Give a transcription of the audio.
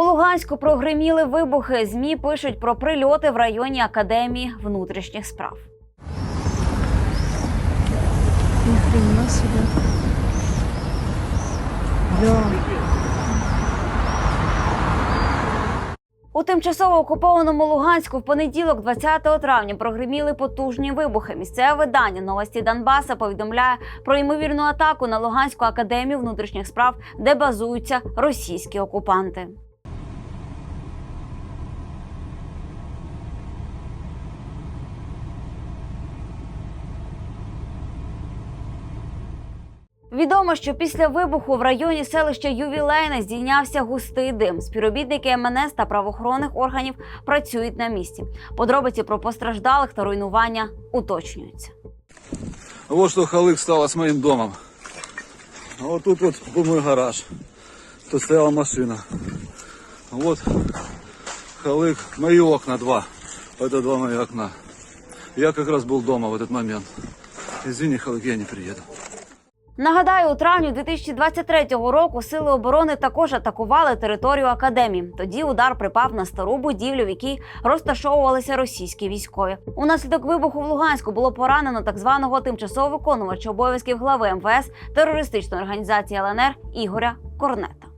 У Луганську прогриміли вибухи. Змі пишуть про прильоти в районі академії внутрішніх справ. У тимчасово окупованому Луганську в понеділок, 20 травня, прогриміли потужні вибухи. Місцеве видання новості Донбаса повідомляє про ймовірну атаку на Луганську академію внутрішніх справ, де базуються російські окупанти. Відомо, що після вибуху в районі селища Ювілейне здійнявся густий дим. Співробітники МНС та правоохоронних органів працюють на місці. Подробиці про постраждалих та руйнування уточнюються. Вот что Халык стало с моим домом. А вот тут вот был мой гараж. Тут стояла машина. Вот Халык, мои окна два. Это два мои окна. Я как раз был дома в этот момент. Извини, Халык, я не приеду. Нагадаю, у травні 2023 року сили оборони також атакували територію академії. Тоді удар припав на стару будівлю, в якій розташовувалися російські військові. Унаслідок вибуху в Луганську було поранено так званого тимчасово виконувача обов'язків глави МВС терористичної організації ЛНР Ігоря Корнета.